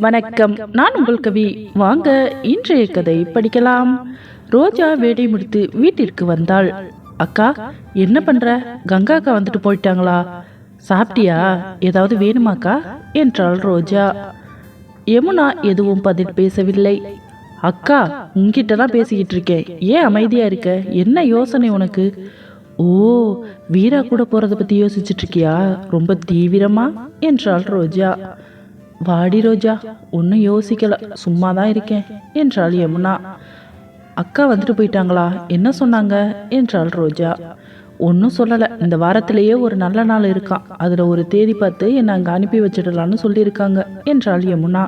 வணக்கம். நான் உங்கள் கவி. வாங்க இன்றைய கதை படிக்கலாம். ரோஜா வேடை முடித்து வீட்டிற்கு வந்தாள். அக்கா என்ன பண்ற? கங்கா அக்கா வந்துட்டு போயிட்டாங்களா? சாப்பிட்டியா? ஏதாவது வேணுமாக்கா? என்றாள் ரோஜா. யமுனா எதுவும் பதில் பேசவில்லை. அக்கா உங்ககிட்ட தான் பேசிக்கிட்டு இருக்கேன். ஏன் அமைதியா இருக்க? என்ன யோசனை உனக்கு? ஓ வீரா கூட போறத பத்தி யோசிச்சுட்டு இருக்கியா? ரொம்ப தீவிரமா? என்றாள் ரோஜா. வாடி ரோஜா ஒன்றும் யோசிக்கல. சும்மா தான் இருக்கேன் என்றாள் யமுனா. அக்கா வந்துட்டு போயிட்டாங்களா? என்ன சொன்னாங்க? என்றாள் ரோஜா. ஒன்றும் சொல்லலை. இந்த வாரத்திலேயே ஒரு நல்ல நாள் இருக்கான் அதில் ஒரு தேதி பார்த்து என்னை அங்கே அனுப்பி வச்சிடலான்னு சொல்லியிருக்காங்க என்றாள் யமுனா.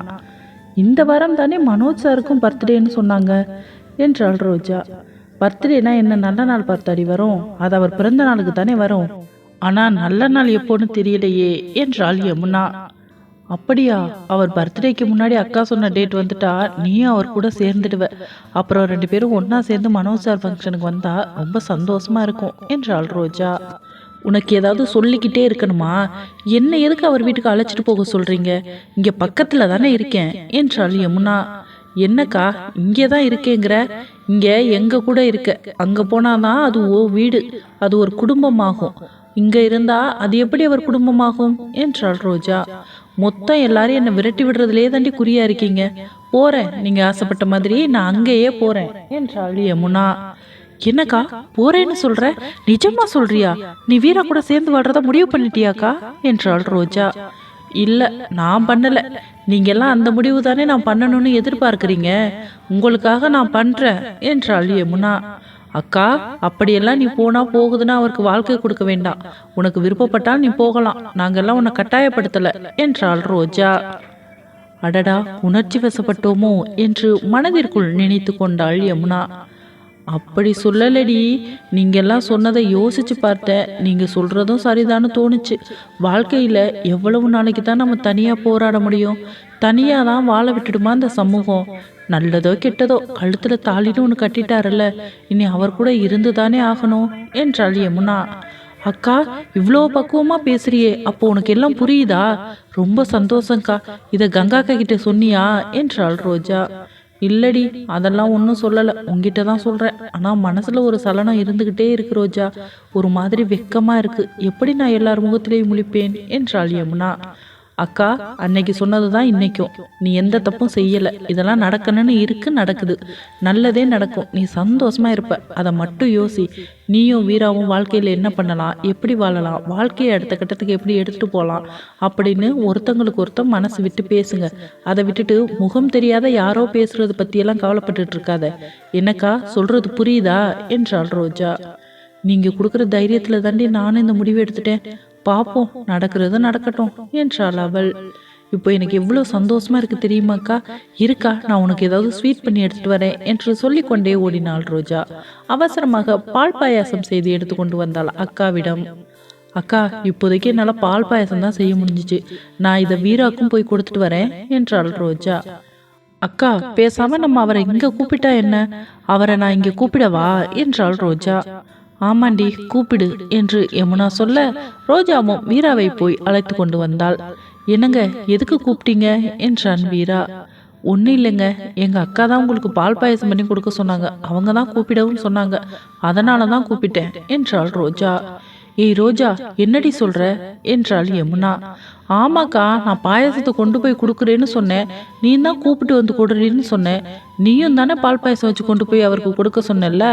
இந்த வாரம் தானே மனோஜ் சாருக்கும் பர்த்டேன்னு சொன்னாங்க என்றாள் ரோஜா. பர்த்டேனா என்ன நல்ல நாள் பார்த்தாடி வரும். அது அவர் பிறந்த நாளுக்கு தானே வரும். ஆனால் நல்ல நாள் எப்போன்னு தெரியலையே என்றாள் யமுனா. அப்படியா? அவர் பர்த்டேக்கு முன்னாடி அக்கா சொன்ன டேட் வந்துட்டா நீயும் அவர் கூட சேர்ந்துடுவ. அப்புறம் ரெண்டு பேரும் ஒன்றா சேர்ந்து மனோஜார் ஃபங்க்ஷனுக்கு வந்தா ரொம்ப சந்தோஷமா இருக்கும் என்றாள் ரோஜா. உனக்கு ஏதாவது சொல்லிக்கிட்டே இருக்கணுமா? என்ன எதுக்கு அவர் வீட்டுக்கு அழைச்சிட்டு போக சொல்றீங்க? இங்க பக்கத்துல தானே இருக்கேன் என்றாள் யமுனா. என்னக்கா இங்கே தான் இருக்கேங்கிற? இங்க எங்க கூட இருக்க? அங்க போனாதான் அது ஓ வீடு அது ஒரு குடும்பமாகும். இங்க இருந்தா அது எப்படி அவர் குடும்பமாகும் என்றாள் ரோஜா. மொத்தம் எல்லாரும் என்னை விரட்டி விடுறதுலே தாண்டி குறியா இருக்கீங்க. போறேன். நீங்க ஆசைப்பட்ட மாதிரி நான் அங்கேயே போறேன். என்றாள் யமுனா. என்னக்கா? போறேன்னு சொல்ற? நிஜமா சொல்றியா? நீ வீரா கூட சேர்ந்து வாழ்றத முடிவு பண்ணிட்டியாக்கா? என்றாள் ரோஜா. இல்ல நான் பண்ணல. நீங்க எல்லாம் அந்த முடிவு தானே நான் பண்ணணும்னு எதிர்பார்க்குறீங்க. உங்களுக்காக நான் பண்றேன் என்றாள் யமுனா. அக்கா அப்படியெல்லாம் நீ போனா போகுதுன்னா அவருக்கு வாழ்க்கை கொடுக்க வேண்டாம். உனக்கு விருப்பப்பட்டால் நீ போகலாம். நாங்கெல்லாம் உன்னை கட்டாயப்படுத்தல என்றாள் ரோஜா. அடடா உணர்ச்சி வசப்பட்டோமோ என்று மனதிற்குள் நினைத்து கொண்டாள் யமுனா. அப்படி சொல்லலடி நீங்கெல்லாம் சொன்னதை யோசிச்சு பார்த்தேன். நீங்க சொல்றதும் சரிதான்னு தோணுச்சு. வாழ்க்கையில எவ்வளவு நாளைக்கு தான் நம்ம தனியா போராட முடியும்? தனியாக தான் வாழ விட்டுடுமா இந்த சமூகம்? நல்லதோ கெட்டதோ கழுத்துல தாலின்னு ஒன்று கட்டிட்டாருல்ல. இனி அவர் கூட இருந்து தானே ஆகணும் என்றாள் யமுனா. அக்கா இவ்வளோ பக்குவமா பேசுறியே அப்போ உனக்கு எல்லாம் புரியுதா? ரொம்ப சந்தோஷம்க்கா இதை கங்காக்கா கிட்ட சொன்னியா? என்றாள் ரோஜா. இல்லடி அதெல்லாம் ஒன்றும் சொல்லலை உங்ககிட்ட தான் சொல்கிறேன் ஆனால் மனசில் ஒரு சலனம் இருந்துக்கிட்டே இருக்கு ரோஜா. ஒரு மாதிரி வெக்கமாக இருக்குது எப்படி நான் எல்லார் முகத்திலையும் முழிப்பேன்? என்றாள் யமுனா. அக்கா அன்னைக்கு சொன்னது தான் இன்னைக்கும். நீ எந்த தப்பும் செய்யலை. இதெல்லாம் நடக்கணும்னு இருக்கு நடக்குது. நல்லதே நடக்கும். நீ சந்தோஷமா இருப்ப. அதை மட்டும் யோசி. நீயும் வீராவும் வாழ்க்கையில் என்ன பண்ணலாம்? எப்படி வாழலாம்? வாழ்க்கையை அடுத்த கட்டத்துக்கு எப்படி எடுத்துட்டு போகலாம்? அப்படின்னு ஒருத்தங்களுக்கு ஒருத்தர் மனசு விட்டு பேசுங்க. அதை விட்டுட்டு முகம் தெரியாத யாரோ பேசுறது பற்றியெல்லாம் கவலைப்பட்டுட்டு இருக்காத. என்னக்கா சொல்றது புரியுதா? என்றாள் ரோஜா. நீங்க கொடுக்குற தைரியத்துல தாண்டி நானும் இந்த முடிவு எடுத்துட்டேன். பார்ப்போம் நடக்கிறது நடக்கட்டும் என்றாள் அவள். இப்போ எனக்கு எவ்வளோ சந்தோஷமா இருக்கு தெரியுமாக்கா இருக்கா நான் உனக்கு ஏதாவது ஸ்வீட் பண்ணி எடுத்துட்டு வரேன் என்று சொல்லிக்கொண்டே ஓடினாள் ரோஜா. அவசரமாக பால் பாயாசம் செய்து எடுத்துக்கொண்டு வந்தாள் அக்காவிடம். அக்கா இப்போதைக்கு என்னால் பால் பாயாசம் தான் செய்ய முடிஞ்சிச்சு. நான் இதை வீராக்கும் போய் கொடுத்துட்டு வரேன் என்றாள் ரோஜா. அக்கா பேசாம நம்ம அவரை இங்கே கூப்பிட்டா என்ன? அவரை நான் இங்கே கூப்பிடவா? என்றாள் ரோஜா. ஆமாண்டி கூப்பிடு என்று யமுனா சொல்ல ரோஜாவும் வீராவை போய் அழைத்து கொண்டு வந்தாள். என்னங்க எதுக்கு கூப்பிட்டீங்க? என்றான் வீரா ஒன்றும் இல்லைங்க எங்கள் அக்கா தான் உங்களுக்கு பால் பாயசம் பண்ணி கொடுக்க சொன்னாங்க. அவங்க தான் கூப்பிடவும் சொன்னாங்க. அதனால தான் கூப்பிட்டேன் என்றாள் ரோஜா. ஏய் ரோஜா என்னடி சொல்ற? என்றாள் யமுனா. ஆமாக்கா நான் பாயசத்தை கொண்டு போய் கொடுக்குறேன்னு சொன்னேன். நீ தான் கூப்பிட்டு வந்து கொடுறேன்னு சொன்னேன். நீயும் தானே பால் பாயசம் வச்சு கொண்டு போய் அவருக்கு கொடுக்க சொன்னல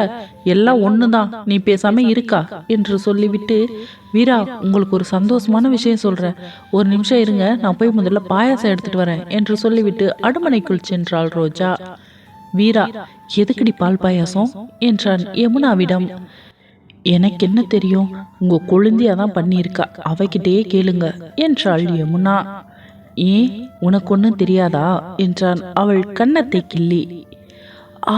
எல்லாம் ஒன்று தான் நீ பேசாம இருக்கா? என்று சொல்லிவிட்டு வீரா உங்களுக்கு ஒரு சந்தோஷமான விஷயம் சொல்கிறேன் ஒரு நிமிஷம் இருங்க. நான் போய் முதல்ல பாயாசம் எடுத்துட்டு வரேன். என்று சொல்லிவிட்டு அடுமனைக்குள் சென்றாள் ரோஜா. வீரா எதுக்குடி பால் பாயாசம்? என்றான் யமுனாவிடம். எனக்கு என்ன தெரியும்? உங்க குழந்தையா தான் பண்ணியிருக்கா. அவகிட்டயே கேளுங்க என்றாள் யமுனா. ஏன் உனக்கு ஒன்றும் தெரியாதா? என்றான் அவள் கன்னத்தை கிள்ளி. ஆ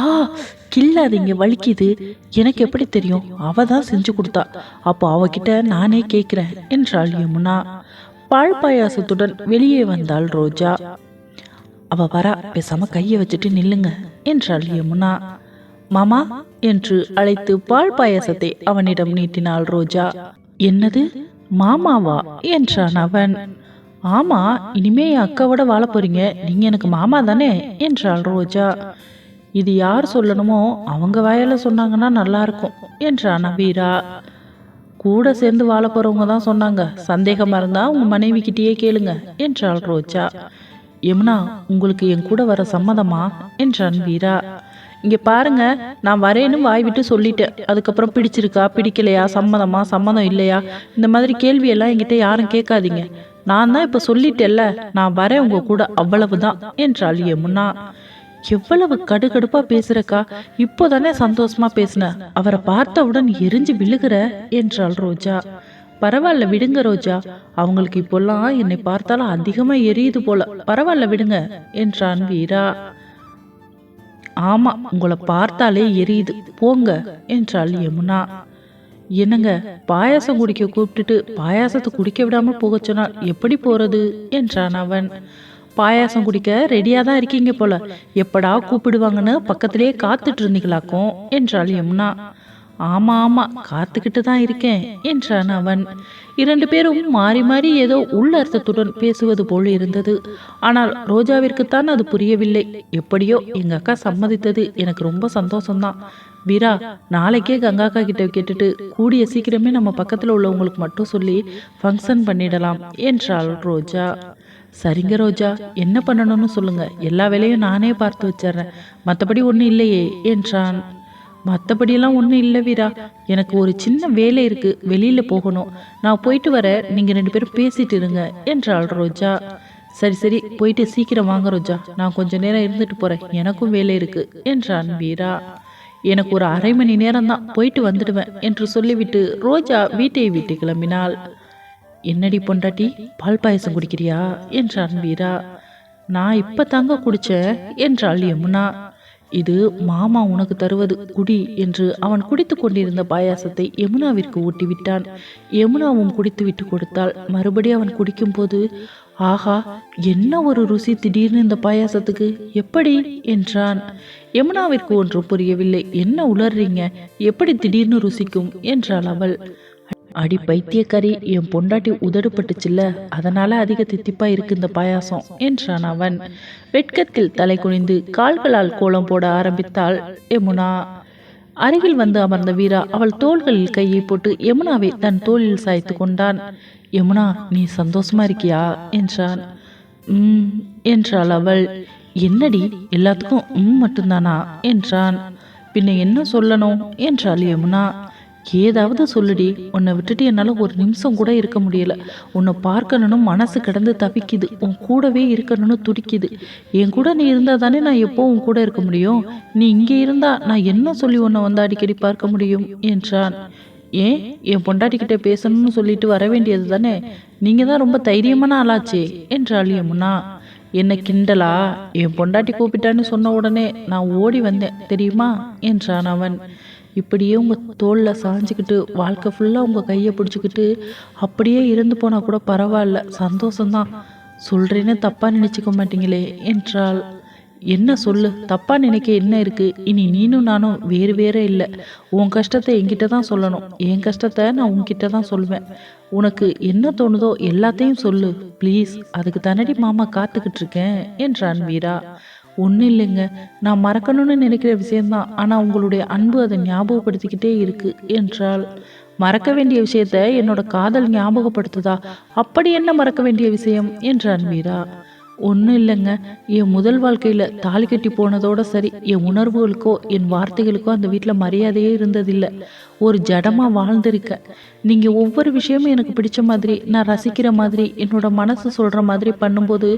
கில்லாதீங்க வலிக்குது. எனக்கு எப்படி தெரியும்? அவ தான் செஞ்சு கொடுத்தா. அப்போ அவகிட்ட நானே கேட்குறேன் என்றாள் யமுனா. பால் பாயாசத்துடன் வெளியே வந்தாள் ரோஜா. அவ வரா பேசாம கையை வச்சுட்டு நில்லுங்க என்றாள் யமுனா. மாமா என்று அழைத்து பால் பாயசத்தை அவனிடம் நீட்டினாள் ரோஜா. என்னது? மாமாவா? என்றான் அவன். ஆமா இனிமே என் அக்காவோட வாழ போறீங்க. நீங்க எனக்கு மாமா தானே? என்றாள் ரோஜா. இது யார் சொல்லணுமோ அவங்க வாயால சொன்னாங்கன்னா நல்லா இருக்கும் என்றான் வீரா. கூட சேர்ந்து வாழ போறவங்க தான் சொன்னாங்க. சந்தேகமா இருந்தா உங்க மனைவி கிட்டேயே கேளுங்க என்றாள் ரோஜா. யமுனா உங்களுக்கு என் கூட வர சம்மதமா? என்றான் வீரா. இங்க பாருங்க நான் வரேன்னு வாய் விட்டு சொல்லிட்டேன் அதுக்கப்புறம் பிடிச்சிருக்கா பிடிக்கலையா சம்மதமா சம்மதம் இல்லையா? இந்த மாதிரி கேள்வி எல்லாம் என்கிட்ட யாரும் கேட்காதீங்க. நான் தான் இப்ப சொல்லிட்டேல்ல நான் வரேன் உங்க கூட அவ்வளவுதான் என்றாள் யமுனா. எவ்வளவு கடுகடுப்பா பேசுறக்கா இப்போதானே சந்தோஷமா பேசின. அவரை பார்த்தவுடன் எரிஞ்சு விழுகிற என்றாள் ரோஜா. பரவாயில்ல விடுங்க ரோஜா. அவங்களுக்கு இப்போல்லாம் என்னை பார்த்தாலும் அதிகமா எரியுது போல. பரவாயில்ல விடுங்க என்றான் வீரா. ஆமா உங்களை பார்த்தாலே எரியுது. போங்க என்றாள் யமுனா. என்னங்க பாயாசம் குடிக்க கூப்பிட்டுட்டு பாயாசத்தை குடிக்க விடாம போக சொன்னால் எப்படி போறது? என்றான் அவன். பாயாசம் குடிக்க ரெடியாக தான் இருக்கீங்க போல. எப்படா கூப்பிடுவாங்கன்னு பக்கத்திலேயே காத்துட்டு இருந்தீங்களாக்கும்? என்றாள் யமுனா. ஆமா ஆமா காத்துக்கிட்டு தான் இருக்கேன் என்றான் அவன். இரண்டு பேரும் மாறி மாறி ஏதோ உள்ளர்த்தத்துடன் பேசுவது போல் இருந்தது. ஆனால் ரோஜாவிற்குத்தான் அது புரியவில்லை. எப்படியோ எங்க அக்கா சம்மதித்தது எனக்கு ரொம்ப சந்தோஷம்தான். வீரா நாளைக்கே கங்காக்கா கிட்ட கேட்டுட்டு கூடிய சீக்கிரமே நம்ம பக்கத்துல உள்ளவங்களுக்கு மட்டும் சொல்லி ஃபங்க்ஷன் பண்ணிடலாம் என்றாள் ரோஜா. சரிங்க ரோஜா என்ன பண்ணணும்னு சொல்லுங்க. எல்லா வேலையும் நானே பார்த்து வச்சிடுறேன். மற்றபடி ஒன்றும் இல்லையே என்றான். மற்றபடியெல்லாம் ஒன்றும் இல்லை வீரா. எனக்கு ஒரு சின்ன வேலை இருக்கு. வெளியில் போகணும். நான் போயிட்டு வர நீங்கள் ரெண்டு பேரும் பேசிட்டு இருங்க என்றாள் ரோஜா. சரி சரி போயிட்டு சீக்கிரம் வாங்க ரோஜா. நான் கொஞ்ச நேரம் இருந்துட்டு போறேன். எனக்கும் வேலை இருக்கு என்றான் வீரா. எனக்கு ஒரு அரை மணி நேரம் தான் போயிட்டு வந்துடுவேன் என்று சொல்லிவிட்டு ரோஜா வீட்டை விட்டு கிளம்பினாள். என்னடி பொண்டாட்டி பால் பாயசம் குடிக்கிறியா? என்றான் வீரா. நான் இப்போ தாங்க குடிச்சேன் என்றாள் யமுனா. இது மாமா உனக்கு தருவது குடி என்று அவன் குடித்து கொண்டிருந்த பாயாசத்தை யமுனாவிற்கு ஊட்டிவிட்டான். யமுனாவும் குடித்து விட்டு கொடுத்தாள். மறுபடி அவன் குடிக்கும்போது ஆஹா என்ன ஒரு ருசி திடீர்னு இந்த பாயாசத்துக்கு? எப்படி? என்றான். யமுனாவிற்கு ஒன்றும் புரியவில்லை. என்ன உளர்றீங்க? எப்படி திடீர்னு ருசிக்கும்? என்றாள் அவள். அடி பைத்தியக்காரி என் பொண்டாட்டி உதடுபட்டுச்சுல்ல அதனால அதிக தித்திப்பா இருக்கு இந்த பாயாசம் என்றான் அவன். வெட்கத்தில் தலை குனிந்து கால்களால் கோலம் போட ஆரம்பித்தாள் யமுனா. அருகில் வந்து அமர்ந்த வீரா அவள் தோள்களில் கையை போட்டு யமுனாவை தன் தோளில் சாய்த்து கொண்டான். யமுனா நீ சந்தோஷமா இருக்கியா? என்றான். ம் என்றாள் அவள். என்னடி எல்லாத்துக்கும் ம் மட்டும்தானா? என்றான். பின்ன என்ன சொல்லணும்? என்றாள் யமுனா. ஏதாவது சொல்லுடி. உன்னை விட்டுட்டு என்னால் ஒரு நிமிஷம் கூட இருக்க முடியல. உன்னை பார்க்கணும்னு மனசு கிடந்து தவிக்குது. உன் கூடவே இருக்கணும்னு துடிக்குது. என் கூட நீ இருந்தால் தானே நான் எப்போ உன் கூட இருக்க முடியும்? நீ இங்கே இருந்தா நான் என்ன சொல்லி உன்னை வந்து அடிக்கடி பார்க்க முடியும்? என்றான். ஏன்? என் பொண்டாட்டிக்கிட்ட பேசணும்னு சொல்லிட்டு வர வேண்டியது தானே? நீங்கள் தான் ரொம்ப தைரியமான ஆளாச்சே என்றாள் யமுனா. என்னை கிண்டலா? என் பொண்டாட்டி கூப்பிட்டான்னு சொன்ன உடனே நான் ஓடி வந்தேன் தெரியுமா? என்றான் அவன். இப்படியே உங்கள் தோளில் சாஞ்சிக்கிட்டு வாழ்க்கை ஃபுல்லாக உங்கள் கையை பிடிச்சிக்கிட்டு அப்படியே இருந்து போனால் கூட பரவாயில்ல சந்தோஷம்தான். சொல்கிறேன்னு தப்பாக நினச்சிக்க மாட்டீங்களே என்றால் என்ன சொல்லு தப்பாக நினைக்க என்ன இருக்குது இனி நீனும் நானும் வேறு வேறே இல்லை. உன் கஷ்டத்தை என்கிட்ட தான் சொல்லணும். என் கஷ்டத்தை நான் உன்கிட்ட தான் சொல்லுவேன் உனக்கு என்ன தோணுதோ எல்லாத்தையும் சொல்லு. ப்ளீஸ் அதுக்கு தானடி மாமா காத்துக்கிட்டு இருக்கேன் என்றான் வீரா ஒன்றும் இல்லைங்க. நான் மறக்கணும்னு நினைக்கிற விஷயம்தான். ஆனால் உங்களுடைய அன்பு அதை ஞாபகப்படுத்திக்கிட்டே இருக்கு என்றால் மறக்க வேண்டிய விஷயத்த என்னோட காதல் ஞாபகப்படுத்துதா? அப்படி என்ன மறக்க வேண்டிய விஷயம்? என்றான் மீரா. ஒன்றும் இல்லைங்க. என் முதல் வாழ்க்கையில் தாலி கட்டி போனதோட சரி என் உணர்வுகளுக்கோ என் வார்த்தைகளுக்கோ அந்த வீட்டில் மரியாதையே இருந்ததில்லை. ஒரு ஜடமாக வாழ்ந்திருக்கேன் நீங்கள் ஒவ்வொரு விஷயமும் எனக்கு பிடிச்ச மாதிரி நான் ரசிக்கிற மாதிரி என்னோட மனசு சொல்கிற மாதிரி பண்ணும்போது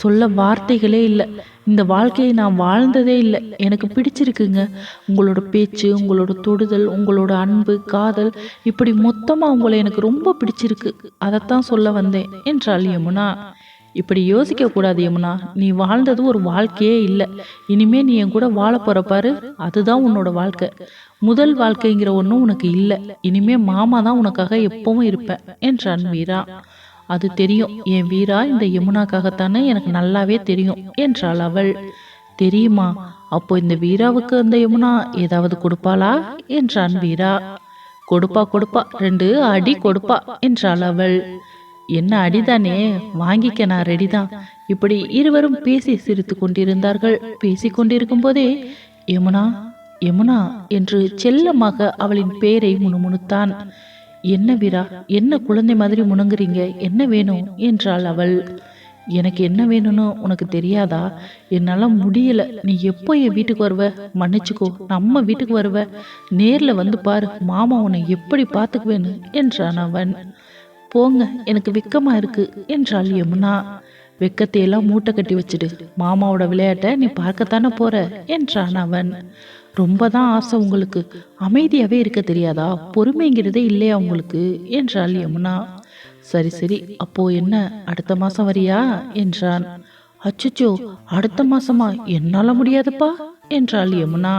சொல்ல வார்த்தைகளே இல்லை. இந்த வாழ்க்கையை நான் வாழ்ந்ததே இல்லை. எனக்கு பிடிச்சிருக்குங்க. உங்களோட பேச்சு உங்களோட தொடுதல் உங்களோட அன்பு காதல் இப்படி மொத்தமாக உங்களை எனக்கு ரொம்ப பிடிச்சிருக்கு. அதைத்தான் சொல்ல வந்தேன் என்றாள் யமுனா. இப்படி யோசிக்க கூடாது யமுனா. நீ வாழ்ந்தது ஒரு வாழ்க்கையே இல்லை. இனிமே நீ என் கூட வாழ போற பாரு. அதுதான் உன்னோட வாழ்க்கை. முதல் வாழ்க்கைங்கிற ஒன்றும் உனக்கு இல்லை. இனிமே மாமா தான் உனக்காக எப்பவும் இருப்பேன் என்றான் வீரா. அது தெரியும். என் வீரா இந்த யமுனாக்காகத்தானே எனக்கு நல்லாவே தெரியும் என்றாள் அவள். தெரியுமா? அப்போ இந்த வீராவுக்கு அந்த யமுனா ஏதாவது கொடுப்பாளா? என்றான் வீரா. கொடுப்பா கொடுப்பா. ரெண்டு அடி கொடுப்பா என்றாள் அவள். என்ன அடிதானே? வாங்கிக்க நான் ரெடி தான் இப்படி இருவரும் பேசி சிரித்து கொண்டிருந்தார்கள். பேசி கொண்டிருக்கும் போதே யமுனா யமுனா என்று செல்லமாக அவளின் பெயரை முணுமுணுத்தான். என்ன வீரா என்ன குழந்தை மாதிரி முணங்குறீங்க? என்ன வேணும்? என்றாள் அவள். எனக்கு என்ன வேணும்னு உனக்கு தெரியாதா? என்னால் முடியல. நீ எப்போ என் வீட்டுக்கு வருவ? மன்னிச்சுக்கோ. நம்ம வீட்டுக்கு வருவ? நேரில் வந்து பாரு. மாமா உன்னை எப்படி பார்த்துக்குவேன்னு என்றான் அவன். போங்க எனக்கு வெக்கமா இருக்கு என்றாள் யமுனா. வெக்கத்தையெல்லாம் மூட்டை கட்டி வச்சுடு. மாமாவோட விளையாட்டை நீ பார்க்கத்தானே போற என்றான் அவன். ரொம்ப தான் ஆசை உங்களுக்கு. அமைதியாவே இருக்க தெரியாதா? பொறுமைங்கிறதே இல்லையா உங்களுக்கு? என்றாள் யமுனா. சரி சரி அப்போ என்ன? அடுத்த மாசம் வரியா? என்றான். அச்சுச்சோ அடுத்த மாசமா? என்னால முடியாதுப்பா என்றாள் யமுனா.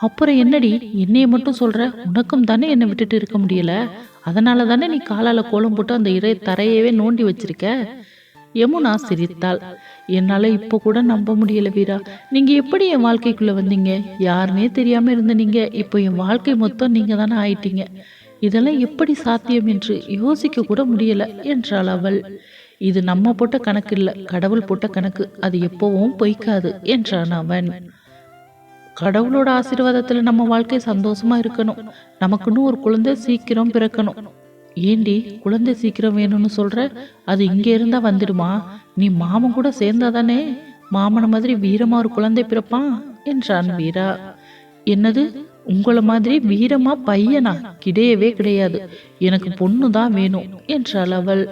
அப்புறம் என்னடி? என்னைய மட்டும் சொல்ற? உனக்கும் தானே என்னை விட்டுட்டு இருக்க முடியல? அதனால தானே நீ காலால் கோலம் போட்டு அந்த இறை தரையவே நோண்டி வச்சிருக்க? யமுனா சிரித்தாள். என்னால் இப்போ கூட நம்ப முடியல வீரா. நீங்கள் எப்படி என் வாழ்க்கைக்குள்ளே வந்தீங்க? யாருனே தெரியாமல் இருந்த நீங்க. இப்போ என் வாழ்க்கை மொத்தம் நீங்கள் தானே ஆயிட்டீங்க. இதெல்லாம் எப்படி சாத்தியம் என்று யோசிக்க கூட முடியல என்றாள் அவள். இது நம்ம போட்ட கணக்கு இல்லை கடவுள் போட்ட கணக்கு. அது எப்போவும் பொய்க்காது என்றான் அவன். கடவுளோட ஆசீர்வாதத்தில் நம்ம வாழ்க்கை சந்தோஷமா இருக்கணும். நமக்குன்னு ஒரு குழந்தை சீக்கிரம் பிறக்கணும். ஏண்டி குழந்தை சீக்கிரம் வேணும்னு சொல்ற? அது இங்கே இருந்தா வந்துடுமா? நீ மாமன் கூட சேர்ந்தாதானே? மாமனை மாதிரி வீரமா ஒரு குழந்தை பிறப்பான்? என்றான் வீரா. என்னது? உங்களை மாதிரி வீரமா பையனா? கிடையவே கிடையாது. எனக்கு பொண்ணு தான் வேணும் என்றாள் அவள்.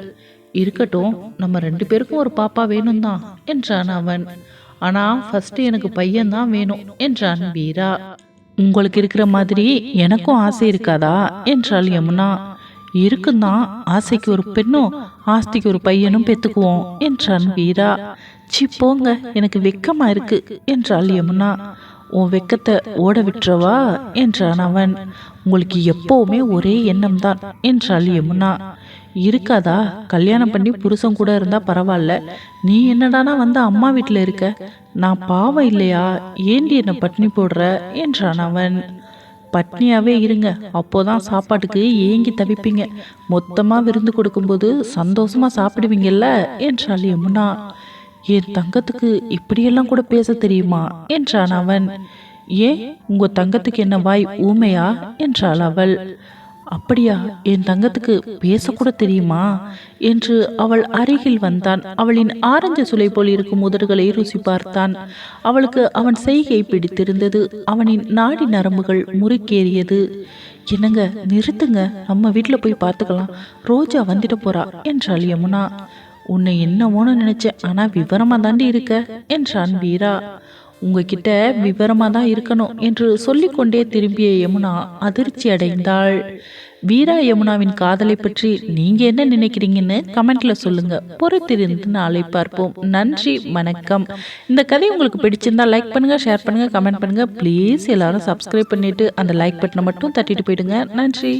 இருக்கட்டும் நம்ம ரெண்டு பேருக்கும் ஒரு பாப்பா வேணும் தான் என்றான் அவன். ஆனா ஃபர்ஸ்ட் எனக்கு பையன் தான் வேணும் என்றான் வீரா உங்களுக்கு இருக்கிற மாதிரி எனக்கும் ஆசை இருக்காதா என்றாள் யமுனா. இருக்குந்தான் ஆசைக்கு ஒரு பெண்ணும் ஆஸ்திக்கு ஒரு பையனும் பெத்துக்குவோம் என்றான் வீரா சி போங்க எனக்கு வெக்கமா இருக்கு என்றாள் யமுனா. உன் வெக்கத்தை ஓட விட்டுறவா என்றான் அவன். உங்களுக்கு எப்போவுமே ஒரே எண்ணம் தான் என்றாள் யமுனா. இருக்காதா? கல்யாணம் பண்ணி புருஷன் கூட இருந்தா பரவாயில்ல. நீ என்னடானா வந்து அம்மா வீட்டில் இருக்க? நான் பாவம் இல்லையா? ஏண்டி என்னை பட்னி போடுற? என்றான் அவன். பட்னியாவே இருங்க. அப்போதான் சாப்பாட்டுக்கு ஏங்கி தவிப்பீங்க. மொத்தமா விருந்து கொடுக்கும்போது சந்தோஷமா சாப்பிடுவீங்கல்ல? என்றாள் யமுனா. என் தங்கத்துக்கு இப்படியெல்லாம் கூட பேச தெரியுமா? என்றான் அவன். ஏன் உங்க தங்கத்துக்கு என்ன வாய் ஊமையா என்றாள் அவள். அப்படியா என் தங்கத்துக்கு பேசக்கூட தெரியுமா என்று அவள் அருகில் வந்தான். அவளின் ஆரஞ்சு சுளை போல் இருக்கும் உதடுகளை ருசி பார்த்தான். அவளுக்கு அவன் செய்கை பிடித்திருந்தது. அவனின் நாடி நரம்புகள் முறுக்கேறியது. என்னங்க நிறுத்துங்க. நம்ம வீட்டில் போய் பார்த்துக்கலாம். ரோஜா வந்துட்டு போறா என்றாள் யமுனா. உன்னை என்னவோன்னு நினைச்சேன். ஆனா விவரமா தாண்டி இருக்க என்றான் வீரா. உங்ககிட்ட விவரமா தான் இருக்கணும் என்று சொல்லிக்கொண்டே திரும்பிய யமுனா அதிர்ச்சி அடைந்தாள். வீரா யமுனாவின் காதலை பற்றி நீங்க என்ன நினைக்கிறீங்கன்னு கமெண்ட்ல சொல்லுங்க. பொறுத்திருந்து நாளை பார்ப்போம். நன்றி வணக்கம். இந்த கதை உங்களுக்கு பிடிச்சிருந்தா லைக் பண்ணுங்க ஷேர் பண்ணுங்க கமெண்ட் பண்ணுங்க. ப்ளீஸ் எல்லாரும் சப்ஸ்கிரைப் பண்ணிட்டு அந்த லைக் பட்டனை மட்டும் தட்டிட்டு போயிடுங்க. நன்றி.